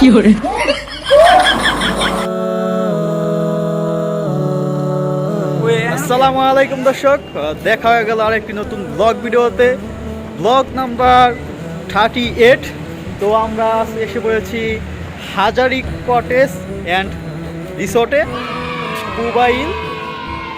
fiore, আসসালামু আলাইকুম দর্শক দেখা হয়ে গেল আরেকটি নতুন ব্লগ ভিডিওতে। ব্লগ নাম্বার থার্টি এইট তো আমরা এসে পড়েছি হাজারি কটেজ অ্যান্ড রিসোর্টে পুবাইল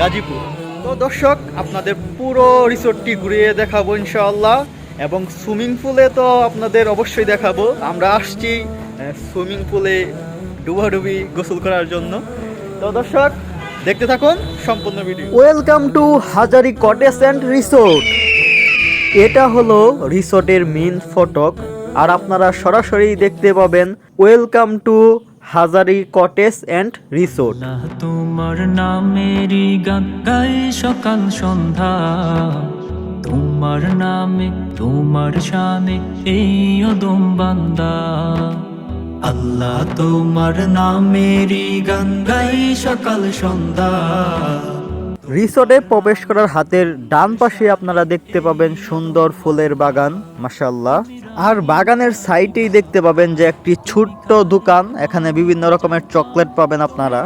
গাজীপুর। তো দর্শক আপনাদের পুরো রিসোর্টটি ঘুরিয়ে দেখাবো ইনশাআল্লাহ। এবং সুইমিং পুলে তো আপনাদের অবশ্যই দেখাবো। আমরা আসছি সুইমিং পুলে ডুবাডুবি গোসল করার জন্য। তো দর্শক দেখতে থাকুন সম্পূর্ণ video. Welcome to Hazari cottage and resort এটা হলো রিসোর্টের মেন ফটক আর আপনারা সরাসরি দেখতে পাবেন welcome to Hazari cottage and resort তোমার নামেরই গান গাই সকাল সন্ধ্যা। তোমার নামে তোমার শানে এই অদম বান্দা। আল্লাহ তোমার নামেরই গান গাই সকাল সন্ধ্যা। রিসোর্টে প্রবেশ করার হাতের ডান পাশে আপনারা দেখতে পাবেন সুন্দর ফুলের বাগান মাসাল্লাহ আর বাগানের সাইটেই দেখতে পাবেন যে একটি ছোট্ট দোকান এখানে বিভিন্ন রকমের চকলেট পাবেন আপনারা।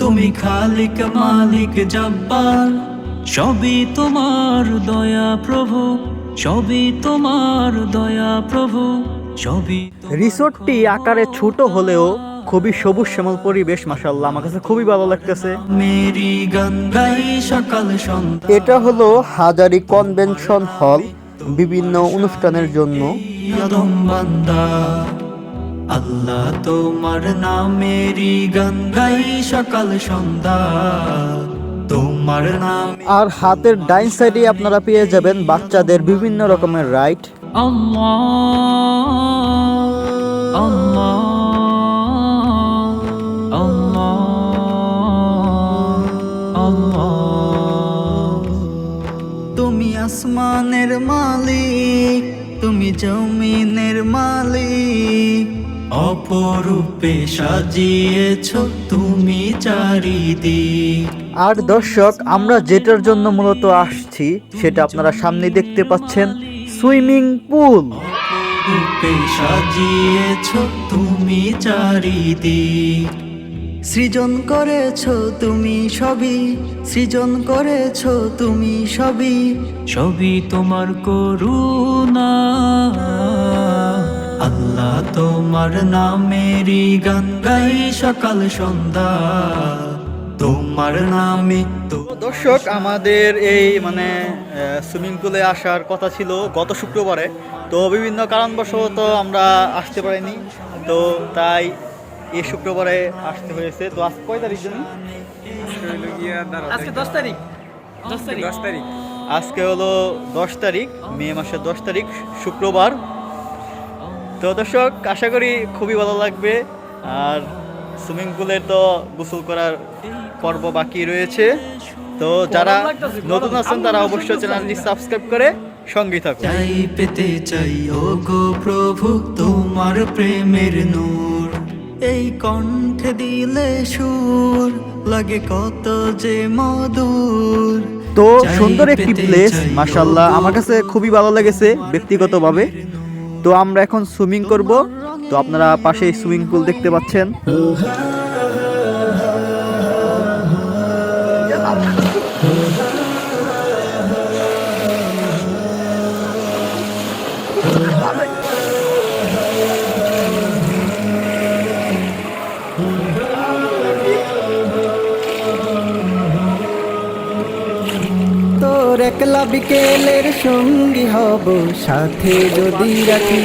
তুমি খালিক মালিক জব্বার। সবই তোমার দয়া প্রভু সবই তোমার দয়া প্রভু সবই রিসোর্টটি আকারে ছোট হলেও খুবই সবুজ শ্যামল পরিবেশ মাসাল্লাহ আমার কাছে খুবই ভালো লাগতেছে। এটা হলো হাজারি কনভেনশন হল বিভিন্ন অনুষ্ঠানের জন্য। আল্লাহ তোমার নামেরই গান গাই সকাল সন্ধ্যা। তোমার নাম আর হাতের ডাইন সাইডে আপনারা পেয়ে যাবেন বাচ্চাদের বিভিন্ন রকমের রাইড। আল্লাহ তুমি আসমানের মালিক তুমি জমিনের মালিক। অপরূপে সাজিয়েছ তুমি চারিদিক। আর দর্শক আমরা যেটার জন্য মূলত আসছি সেটা আপনারা সামনে দেখতে পাচ্ছেন সুইমিং পুল। রূপে সাজিয়েছ তুমি চারিদিক। সৃজন করেছ তুমি সবই সৃজন করেছ তুমি সবই। সবই তোমার করুণা। আল্লাহ তোমার নামেরই গান গাই সকাল সন্ধ্যা। তোমার নামে তো দর্শক আমাদের এই মানে সুইমিং পুলে আসার কথা ছিল গত শুক্রবারে। তো বিভিন্ন কারণবশত আমরা আসতে পারিনি। তো তাই এই শুক্রবারে আসতে হয়েছে। তো আজ কয় তারিখ জানি? আজকে দশ তারিখ দশ তারিখ। দশ তারিখ। আজকে হলো দশ তারিখ মে মাসের দশ তারিখ শুক্রবার। তো দর্শক আশা করি খুবই ভালো লাগবে। আর সুইমিং পুলে তো গোসল করার পর্ব বাকি রয়েছে। তো যারা নতুন আছেন তারা অবশ্যই চ্যানেলটি সাবস্ক্রাইব করে সঙ্গী থাকুন। চাই পেতে চাই ও গো প্রভু তোমার প্রেমের নূর। এই কণ্ঠে দিলে সুর লাগে কত যে মধুর। তো সুন্দর একটি প্লেস চাই মাশাল্লাহ আমার কাছে খুবই ভালো লেগেছে ব্যক্তিগতভাবে। তো আমরা এখন সুইমিং করব। তো আপনারা পাশে সুইমিং পুল দেখতে পাচ্ছেন। বিকেলের সঙ্গী হব সাথে যদি রাখি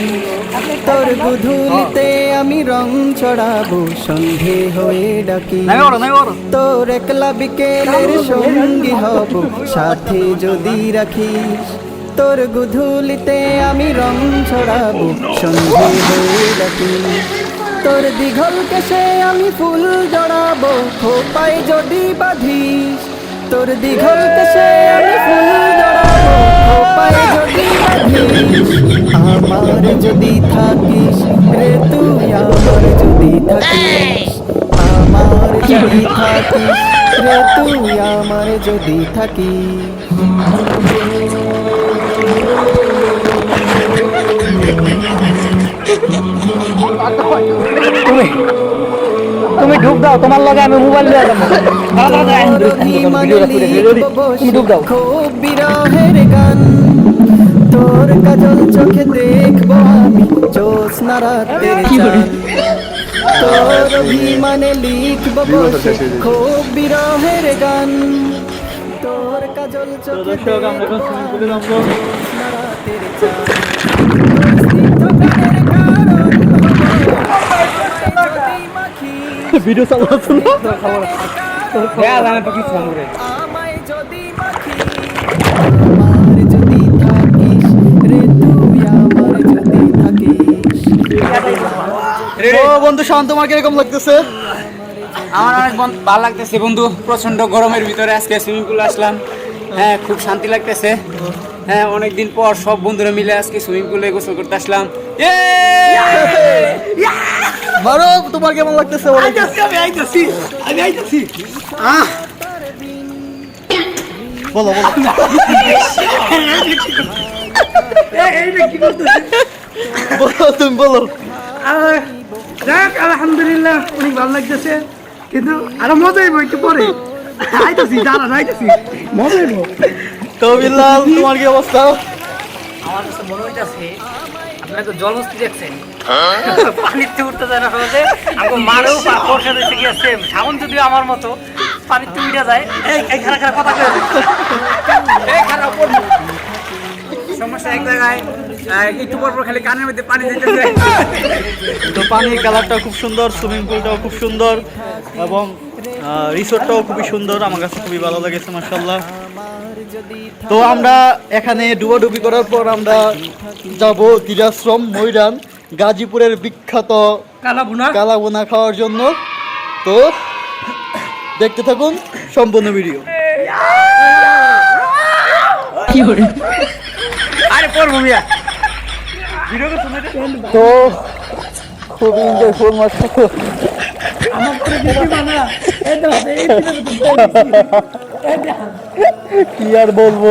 তোর গুধুলিতে আমি রং ছড়াবো সন্ধে হয়ে ডাকি। তোর একলা বিকেলের সঙ্গী হব সাথে যদি রাখি তোর গুধুলিতে আমি রং ছড়াবো সন্ধে হয়ে ডাকি। তোর দীঘল কেশে আমি ফুল জড়াবো খোপায় যদি বাঁধিস তোর দীঘল কেসে আমি ফুল জড়াবো। পায়ে যদি আমার যদি থাকিস, রে তুই আমার যদি থাকিস, আমার যদি থাকিস, রে তুই আমার যদি থাকিস। ডুব দাও তোমার লগে আমি মোবাইল অভিমানে লিখব বসে খুব বিরহের গান তোর কাজল চোখে দেখব আমি জ্যোৎস্না রাতের চাঁদ। তোর অভিমানে লিখব বসে খুব বিরহের গান তোর কাজল চোখে দর্শক, আমরা এখন swimming ভিডিও চালু আছে না। হ্যাঁ তো কিছু বন্ধু শান্ত তোমার কীরকম লাগতেছে? আমার অনেক ভালো লাগতেছে বন্ধু। প্রচণ্ড গরমের ভিতরে আজকে সুইমিং পুলে আসলাম। হ্যাঁ খুব শান্তি লাগতেছে। হ্যাঁ অনেকদিন পর সব বন্ধুরা মিলে আজকে সুইমিং পুলে গোসল করতে আসলাম। মারো তোমার কেমন লাগতেছে বলো বলো বলো। বলো তুমি বলো। যাক আলহামদুলিল্লাহ অনেক ভালো লাগতেছে। কিন্তু আরও মজা হইব একটু পরে। আইতাছি দাঁড়া আইতাছি। মজা হইব। তো বিল্লাল তোমার কি অবস্থা? আমার কাছে মনে হইতাছে আপনাকে জলহস্তি দেখছেন। পানিতে উঠতে যায় না সহজে। আমাকে মারেও পা ফর্সা দিতে সামন যদিও আমার মতো পানিতে উঠে যায়। এই এই খারা খারা কথা কয়ে সমস্যা এক জায়গায় একটু পর পর খালি কানের মধ্যে পানি তো পানির কালারটা খুব সুন্দর সুইমিং পুলটাও খুব সুন্দর এবং রিসোর্টটাও খুবই সুন্দর। আমার কাছে খুবই ভালো লেগেছে মার্শাল্লাহ তো আমরা এখানে ডুবাডুবি করার পর আমরা যাব দিরাশ্রম ময়দান গাজীপুরের বিখ্যাত কালাবোনা খাওয়ার জন্য। তো দেখতে থাকুন সম্পূর্ণ ভিডিও। তো এনজয়ফুল মার্শাল্লাহ কি আর বলব?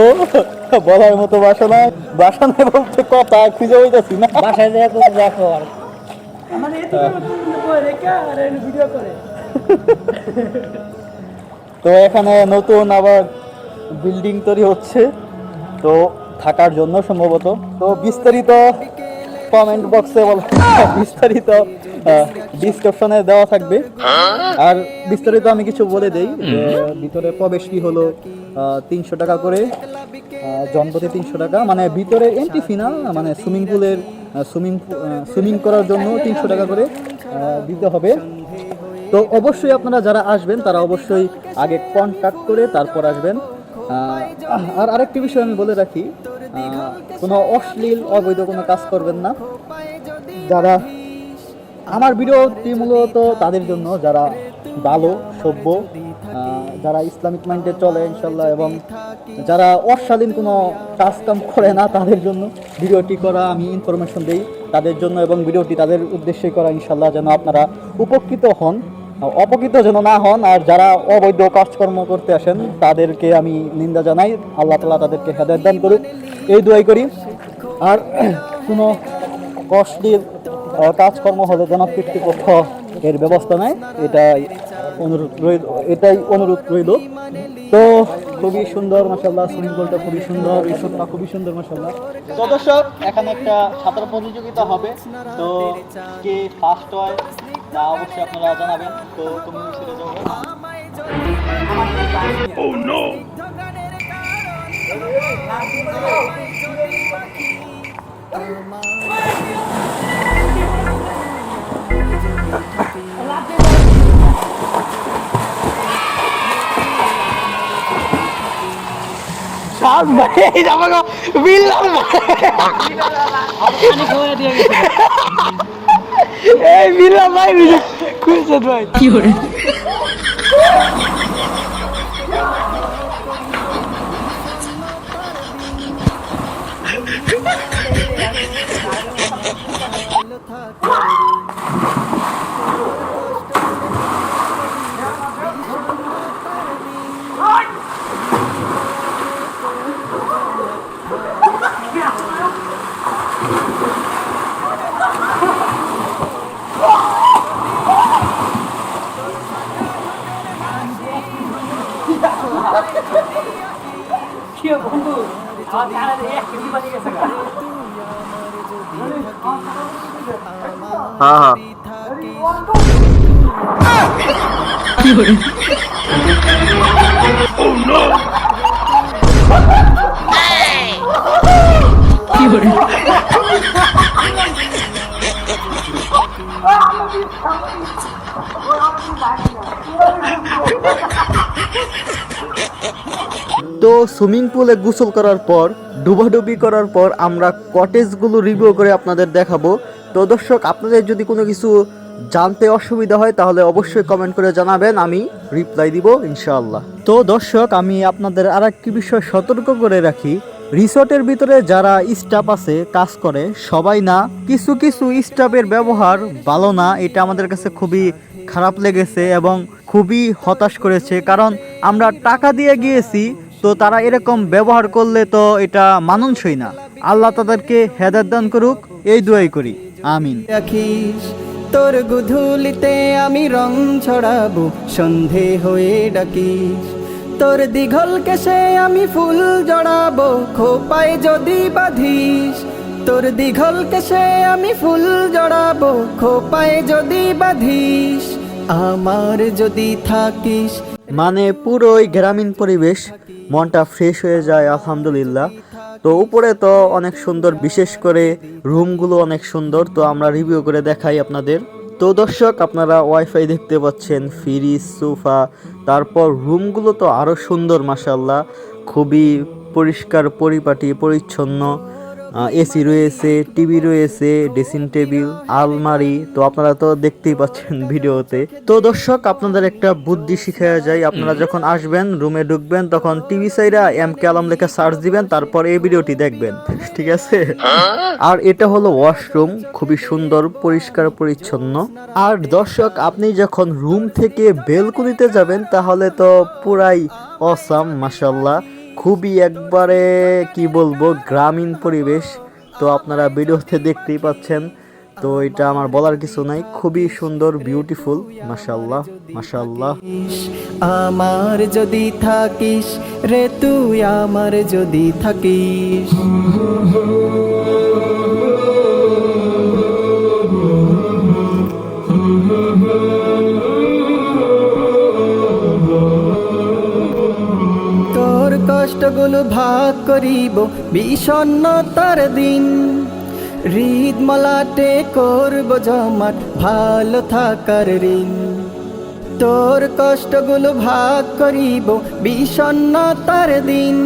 বলার মতো বাসা না বাসা নাই বলতে কথা খুঁজে হইতাছি না। বাসায় দেখো দেখো আর। তো এখানে নতুন আবার বিল্ডিং তৈরি হচ্ছে। তো থাকার জন্য সম্ভবত। তো বিস্তারিত কমেন্ট বক্সে বলা বিস্তারিত ডিসক্রিপশনে দেওয়া থাকবে। আর বিস্তারিত আমি কিছু বলে দেই যে ভিতরে প্রবেশ কি হলো তিনশো টাকা করে জনপ্রতি তিনশো টাকা। মানে ভিতরে এন্ট্রি ফি না মানে সুইমিং পুলের সুইমিং সুইমিং করার জন্য তিনশো টাকা করে দিতে হবে। তো অবশ্যই আপনারা যারা আসবেন, তারা অবশ্যই আগে কন্ট্যাক্ট করে তারপর আসবেন। আর আরেকটি বিষয় আমি বলে রাখি কোনো অশ্লীল, অবৈধ কোনো কাজ করবেন না। যারা আমার ভিডিওটি মূলত তাদের জন্য, যারা ভালো, সভ্য যারা ইসলামিক মাইন্ডে চলে, ইনশাল্লাহ, এবং যারা অশালীন কোনো কাজ কাম করে না, তাদের জন্য ভিডিওটি করা আমি ইনফরমেশন দিই তাদের জন্য এবং ভিডিওটি তাদের উদ্দেশ্যে করা, ইনশাল্লাহ, যেন আপনারা উপকৃত হন। অপকৃত যেন না হন, আর যারা অবৈধ কাজকর্ম করতে আসেন, তাদেরকে আমি নিন্দা জানাই। আল্লাহ তালা তাদেরকে হেদায়ত দান করুক। এই দোয়াই করি। আর কোনো কষ্টের কাজকর্ম হলে যেন এর ব্যবস্থা নেয়। এটাই অনুরোধ রইল এটাই অনুরোধ রইল। তো খুবই সুন্দর মাসাল্লাহ সুইমিং পুলটা খুবই সুন্দর রিসোর্টটা খুবই সুন্দর মাসাল্লাহ তো দর্শক এখানে একটা সাঁতার প্রতিযোগিতা হবে। তো কে ফার্স্ট হয় তা অবশ্যই আপনারা জানাবেন। তো তুমি ছেড়ে যাবে Oh no! Oh, সাত ভাই যাব গো বিল্লাল এই বিল্লাল ভাই খুশত ভাই। কি করে তো সুইমিং পুলে গোসল করার পর, ডুবাডুবি করার পর আমরা কটেজগুলো রিভিউ করে আপনাদের দেখাবো। তো দর্শক, আপনাদের যদি কোনো কিছু জানতে অসুবিধা হয়, তাহলে অবশ্যই কমেন্ট করে জানাবেন, আমি রিপ্লাই দিব ইনশাআল্লাহ। তো দর্শক, আমি আপনাদের আর একটি বিষয় সতর্ক করে রাখি। রিসোর্টের ভিতরে যারা স্টাফ আছে, কাজ করে, সবাই না, কিছু কিছু স্টাফের ব্যবহার ভালো না, এটা আমাদের কাছে খুবই খারাপ লেগেছে এবং খুবই হতাশ করেছে। কারণ আমরা টাকা দিয়ে গিয়েছি, তো তারা এরকম ব্যবহার করলে তো এটা মানানসই না। আল্লাহ তাদেরকে হেদার দান করুক, এই দোয়াই করি। আমিন। তোর গুধুলিতে আমি রং ছড়াবো, সন্ধে হয়ে ডাকিস তোর দীঘল কেশে আমি ফুল জড়াবো, খোপায় যদি বাঁধিস। তোর দীঘল কেশে আমি ফুল জড়াবো, খোপায় যদি বাঁধিস। আমার যদি থাকিস। মানে পুরোই গ্রামীণ পরিবেশ, মনটা ফ্রেশ হয়ে যায়, আলহামদুলিল্লাহ। তো উপরে তো অনেক সুন্দর, বিশেষ করে রুমগুলো অনেক সুন্দর, তো আমরা রিভিউ করে দেখাই আপনাদের। তো দর্শক, আপনারা ওয়াইফাই দেখতে পাচ্ছেন ফ্রিজ সোফা তারপর রুমগুলো তো আরও সুন্দর মাসাল্লাহ খুবই পরিষ্কার, পরিপাটি, পরিচ্ছন্ন। এসি রয়েছে টিভি রয়েছে ড্রেসিং টেবিল আলমারি। তো আপনারা তো দেখতেই পাচ্ছেন ভিডিওতে। তো দর্শক আপনাদের একটা বুদ্ধি শিখায়া যায় আপনারা যখন আসবেন রুমে ঢুকবেন তখন টিভি সাইরা এম কে আলম লেখা সার্চ দিবেন তারপর এই ভিডিওটি দেখবেন। ঠিক আছে? আর এটা হলো ওয়াশরুম খুবই সুন্দর পরিষ্কার পরিচ্ছন্ন। আর দর্শক আপনি যখন রুম থেকে বেলকুনিতে যাবেন তাহলে তো পুরাই অসাম মাসাল্লাহ খুবই একবারে, কি বলব, গ্রামীণ পরিবেশ। তো আপনারা ভিডিওতে দেখতেই পাচ্ছেন। তো এটা আমার বলার কিছু নাই। খুবই সুন্দর বিউটিফুল মাশাল্লাহ মাশাল্লাহ আমার যদি থাকিস রে, তুই আমার যদি থাকিস। কষ্টগুলো ভাগ করিব? বিষণ্ণতার দিন। হৃদ মলাটে করব জমাট, ভালো থাকার ঋণ। তোর কষ্টগুলো ভাগ করিব বিষণ্ণতার দিন।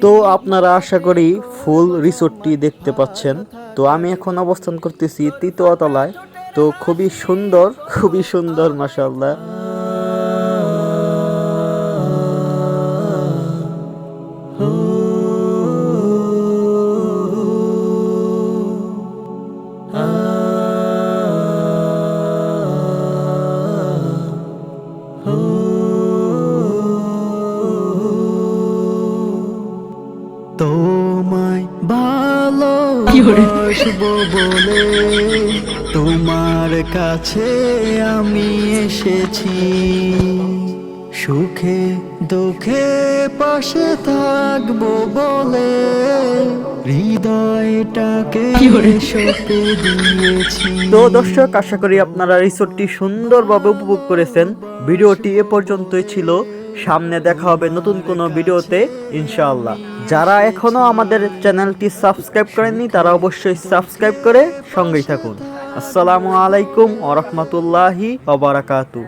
তো আপনারা আশা করি ফুল রিসোর্টটি দেখতে পাচ্ছেন। তো আমি এখন অবস্থান করতেছি তৃতীয় তলায়। তো খুবই সুন্দর খুবই সুন্দর মাশাল্লাহ কাছে আমি এসেছি। সুখে দুঃখে পাশে থাকব বলে হৃদয়টাকে সঁপে দিয়েছি। তো দর্শক আশা করি আপনারা রিসোর্টটি সুন্দরভাবে উপভোগ করেছেন। ভিডিওটি এ পর্যন্তই ছিল। সামনে দেখা হবে নতুন কোনো ভিডিওতে, ইনশাআল্লাহ। যারা এখনও আমাদের চ্যানেলটি সাবস্ক্রাইব করেননি, তারা অবশ্যই সাবস্ক্রাইব করে সঙ্গেই থাকুন। আসসালামু আলাইকুম ওরহমতুল্লাহি ওবারাকাতু